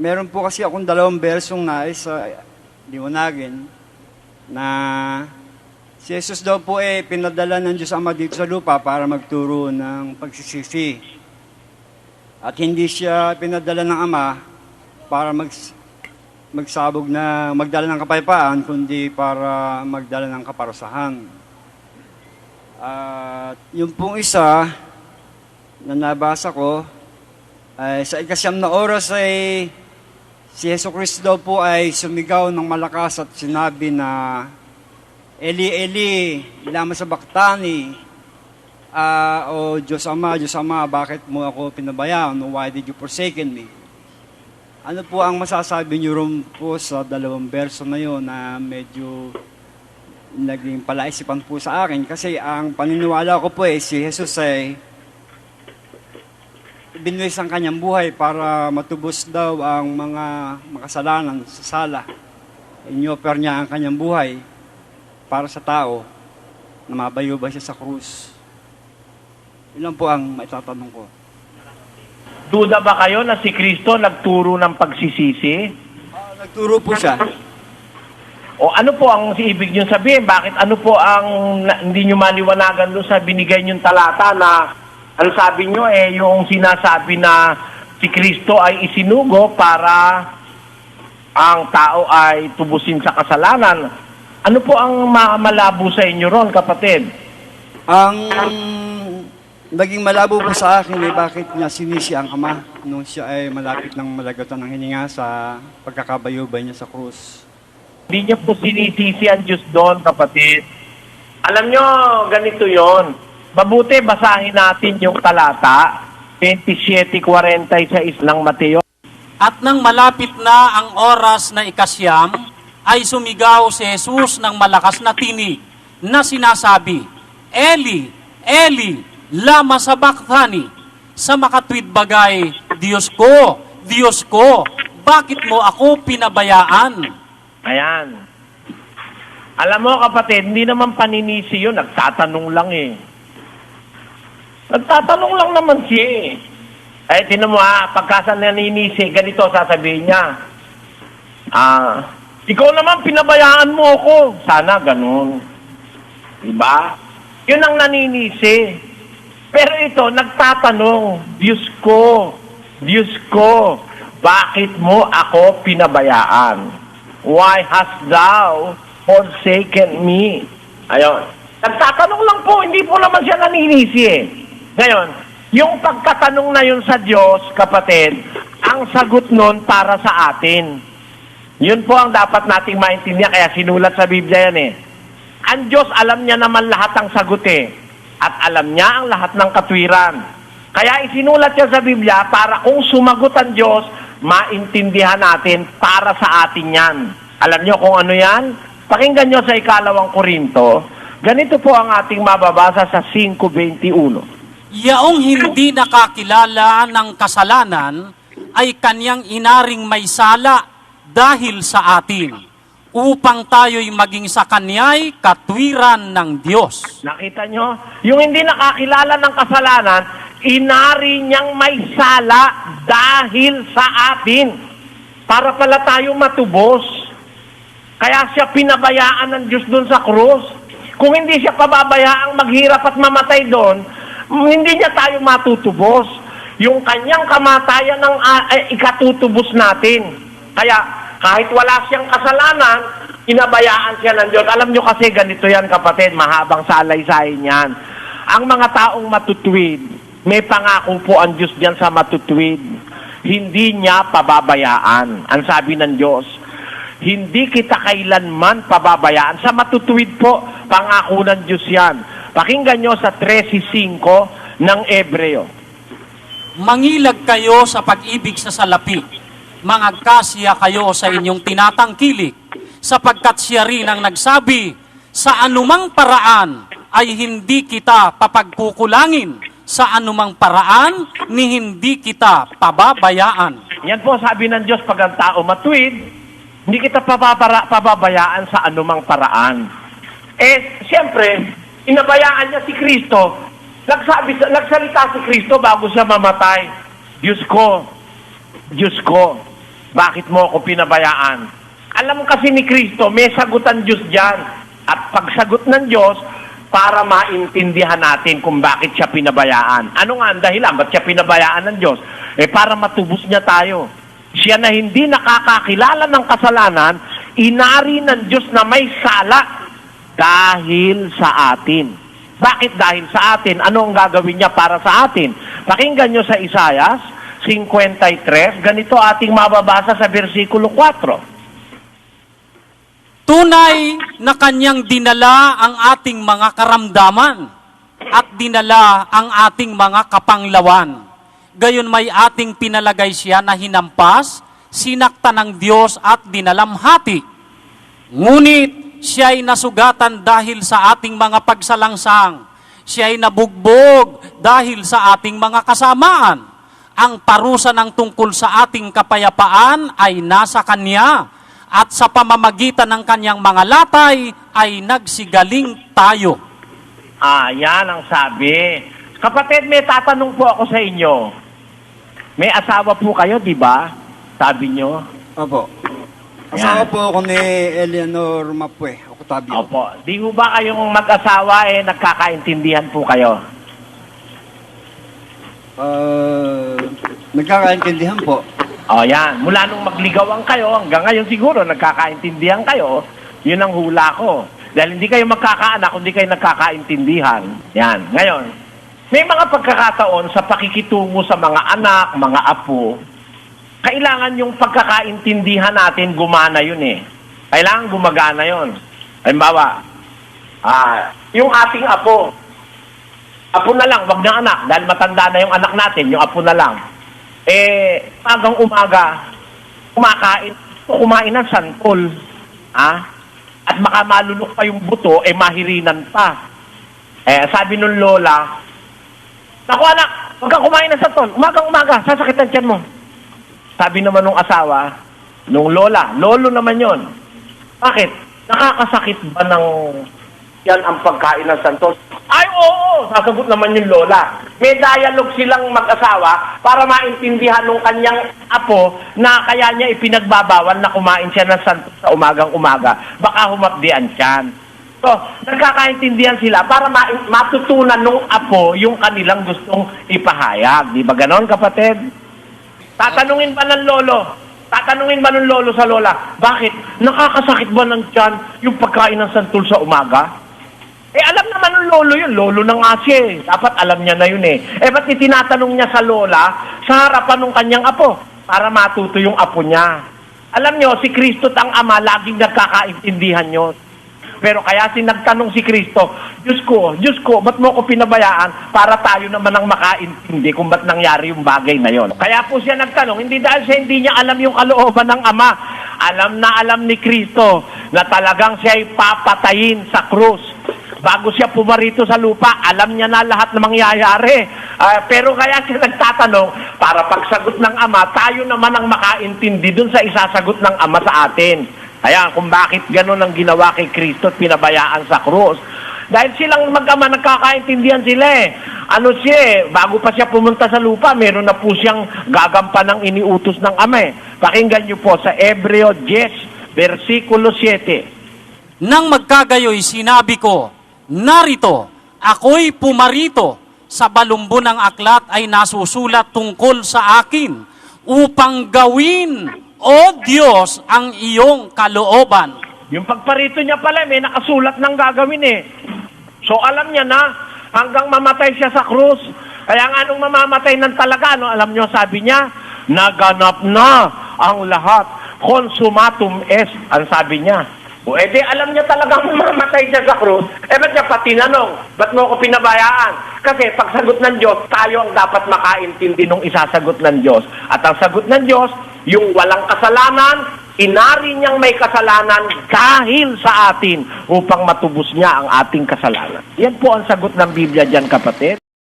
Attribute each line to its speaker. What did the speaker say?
Speaker 1: meron po kasi akong dalawang bersong nais sa liwanagin na si Jesus daw po eh pinadala ng Diyos Ama dito sa lupa para magturo ng pagsisisi. At hindi siya pinadala ng Ama para mag, magsabog na magdala ng kapayapaan, kundi para magdala ng kaparusahan. At yung pong isa na nabasa ko, ay sa ikasyam na oras ay si Yeso Cristo daw po ay sumigaw ng malakas at sinabi na Eli, Eli, lama sa baktani, Ah, o Diyos Ama, Diyos Ama, bakit mo ako pinabayaan? Why did you forsaken me? Ano po ang masasabi niyo ron po sa dalawang verso na yun na medyo naging palaisipan po sa akin? Kasi ang paniniwala ko po eh, si Jesus ay binuwis ang kanyang buhay para matubos daw ang mga makasalanan sa sala. Inyoper niya ang kanyang buhay para sa tao na mabayo ba siya sa krus. Ilan po ang maitatanong ko.
Speaker 2: Duda ba kayo na si Kristo nagturo ng pagsisisi?
Speaker 1: Ah, nagturo po siya.
Speaker 2: O ano po ang si ibig niyo sabihin? Bakit ano po ang na- hindi niyo maliwanagan doon sa binigay niyong talata na ang sabi niyo eh yung sinasabi na si Kristo ay isinugo para ang tao ay tubusin sa kasalanan. Ano po ang ma- malabo sa inyo ron, kapatid?
Speaker 1: Ang naging malabo po sa akin eh, bakit niya sinisi ang ama nung siya ay malapit ng malagatan ng hininga sa pagkakabayubay niya sa krus.
Speaker 2: Hindi niya po sinisisi ang Diyos doon, kapatid. Alam niyo, ganito yon. Mabuti, basahin natin yung talata, 27.46 ng Mateo.
Speaker 3: At nang malapit na ang oras na ikasyam, ay sumigaw si Jesus ng malakas na tinig na sinasabi, Eli, Eli, lama sabachthani. Sa makatwid bagay, Diyos ko, Diyos ko, bakit mo ako pinabayaan?
Speaker 2: Ayan. Alam mo, kapatid, hindi naman paninisi yun. Nagtatanong lang eh. Nagtatanong lang naman siya eh. Ay, tinan mo ha, pagkasa naninisi, ganito sasabihin niya. Ah, ikaw naman pinabayaan mo ako. Sana ganun. Diba? Yun ang naninisi. Pero ito, nagtatanong, Diyos ko, Diyos ko, bakit mo ako pinabayaan? Why hast thou forsaken me? Ayon. Nagtatanong lang po, hindi po naman siya naninisi eh. Ngayon, yung pagkatanong na yun sa Diyos, kapatid, ang sagot nun para sa atin. Yun po ang dapat nating maintindihan, kaya sinulat sa Biblia yan eh. Ang Diyos, alam niya naman lahat ang sagot eh. At alam niya ang lahat ng katwiran. Kaya isinulat siya sa Biblia para kung sumagot ang Diyos, maintindihan natin para sa atin yan. Alam niyo kung ano yan? Pakinggan niyo sa ikalawang Korinto. Ganito po ang ating mababasa sa 5.21.
Speaker 3: Yaong hindi nakakilala ng kasalanan ay kanyang inaring may sala dahil sa atin upang tayo'y maging sa kanya'y katwiran ng Diyos.
Speaker 2: Nakita nyo? Yung hindi nakakilala ng kasalanan, inari niyang may sala dahil sa atin. Para pala tayo matubos. Kaya siya pinabayaan ng Diyos doon sa krus. Kung hindi siya pababayaang maghirap at mamatay doon, hindi niya tayo matutubos. Yung kanyang kamatayan ng ah, eh, ikatutubos natin. Kaya kahit wala siyang kasalanan, inabayaan siya ng Diyos. Alam nyo kasi ganito yan kapatid, mahabang salaysay yan. Ang mga taong matutuwid, may pangako po ang Diyos diyan sa matutuwid. Hindi niya pababayaan. Ang sabi ng Diyos, hindi kita kailanman pababayaan. Sa matutuwid po, pangako ng Diyos yan. Pakinggan nyo sa 13.5 ng Ebreo.
Speaker 3: Mangilag kayo sa pag-ibig sa salapi. Mangagkasya kayo sa inyong tinatangkilik, sapagkat siya rin ang nagsabi, sa anumang paraan ay hindi kita papagkukulangin, sa anumang paraan ni hindi kita pababayaan.
Speaker 2: Yan po sabi ng Diyos pag ang tao matuwid, hindi kita pababara, pababayaan sa anumang paraan. Eh, siyempre, inabayaan niya si Kristo. Nagsabi, nagsalita si Kristo bago siya mamatay. Diyos ko, Diyos ko, Bakit mo ako pinabayaan? Alam mo kasi ni Kristo, may sagutan Diyos dyan. At pagsagot ng Diyos, para maintindihan natin kung bakit siya pinabayaan. Ano nga ang dahilan? Ba't siya pinabayaan ng Diyos? Eh para matubos niya tayo. Siya na hindi nakakakilala ng kasalanan, inari ng Diyos na may sala dahil sa atin. Bakit dahil sa atin? Ano ang gagawin niya para sa atin? Pakinggan nyo sa Isayas 53, ganito ating mababasa sa versikulo 4.
Speaker 3: Tunay na kanyang dinala ang ating mga karamdaman at dinala ang ating mga kapanglawan. Gayon may ating pinalagay siya na hinampas, sinakta ng Diyos at dinalamhati. Ngunit siya ay nasugatan dahil sa ating mga pagsalangsang. Siya ay nabugbog dahil sa ating mga kasamaan. Ang parusa ng tungkol sa ating kapayapaan ay nasa Kanya at sa pamamagitan ng Kanyang mga latay ay nagsigaling tayo.
Speaker 2: Ah, yan ang sabi. Kapatid, may tatanong po ako sa inyo. May asawa po kayo, di ba? Sabi nyo.
Speaker 1: Opo. Asawa po ako ni Eleanor Mapue, Octavio.
Speaker 2: Opo. Di ho ba kayong mag-asawa eh nagkakaintindihan po kayo?
Speaker 1: Uh, nagkakaintindihan po.
Speaker 2: O yan, mula nung magligawan kayo hanggang ngayon siguro nagkakaintindihan kayo, yun ang hula ko. Dahil hindi kayo magkakaanak, hindi kayo nagkakaintindihan. Yan, ngayon, may mga pagkakataon sa pakikitungo sa mga anak, mga apo, kailangan yung pagkakaintindihan natin gumana yun eh. Kailangan gumagana yun. Halimbawa, ah, yung ating apo, apo na lang, wag na anak, dahil matanda na yung anak natin, yung apo na lang. Eh, agang umaga, kumakain, kumain ng santol. Ah? At baka malulok pa yung buto, eh mahirinan pa. Eh, sabi nung lola, Naku anak, huwag kang kumain ng santol. Umagang umaga, sasakit ang mo. Sabi naman nung asawa, nung lola, lolo naman yon. Bakit? Nakakasakit ba ng yan ang pagkain ng santos? Ay, oo! Sasagot naman yung lola. May dialogue silang mag-asawa para maintindihan ng kanyang apo na kaya niya ipinagbabawal na kumain siya ng santos sa umagang umaga. Baka humapdian siyan. So, nagkakaintindihan sila para ma- matutunan nung apo yung kanilang gustong ipahayag. Di ba ganon, kapatid? Tatanungin ba ng lolo? Tatanungin ba ng lolo sa lola? Bakit? Nakakasakit ba ng tiyan yung pagkain ng santol sa umaga? Eh, alam naman ng lolo yun. Lolo na nga siya eh. Dapat alam niya na yun eh. Eh, ba't itinatanong niya sa lola sa harapan ng kanyang apo para matuto yung apo niya? Alam niyo, si Kristo at ang Ama laging nagkakaintindihan yun. Pero kaya si nagtanong si Kristo, Diyos ko, Diyos ko, ba't mo ko pinabayaan para tayo naman ang makaintindi kung ba't nangyari yung bagay na yon. Kaya po siya nagtanong, hindi dahil siya hindi niya alam yung kalooban ng Ama. Alam na alam ni Kristo na talagang siya ay papatayin sa krus. Bago siya pumarito sa lupa, alam niya na lahat na mangyayari. Ah, pero kaya siya nagtatanong, para pagsagot ng Ama, tayo naman ang makaintindi dun sa isasagot ng Ama sa atin. Kaya kung bakit ganun ang ginawa kay Kristo at pinabayaan sa krus. Dahil silang mag-ama nagkakaintindihan sila eh. Ano siya eh, bago pa siya pumunta sa lupa, meron na po siyang gagampan ng iniutos ng ama eh. Pakinggan niyo po sa Ebreo 10, versikulo 7.
Speaker 3: Nang magkagayoy, sinabi ko, Narito, ako'y pumarito sa balumbo ng aklat ay nasusulat tungkol sa akin upang gawin, O Diyos, ang iyong kalooban.
Speaker 2: Yung pagparito niya pala, may nakasulat ng gagawin eh. So alam niya na, hanggang mamatay siya sa krus. Kaya nga nung mamamatay ng talaga, no, alam niyo, sabi niya, naganap na ang lahat. Consumatum est, ang sabi niya. O edi alam niya talagang mamamatay siya sa krus, eh ba't niya pa tinanong? Ba't mo ko pinabayaan? Kasi pagsagot ng Diyos, tayo ang dapat makaintindi nung isasagot ng Diyos. At ang sagot ng Diyos, yung walang kasalanan, inari niyang may kasalanan dahil sa atin upang matubos niya ang ating kasalanan. Yan po ang sagot ng Biblia dyan, kapatid.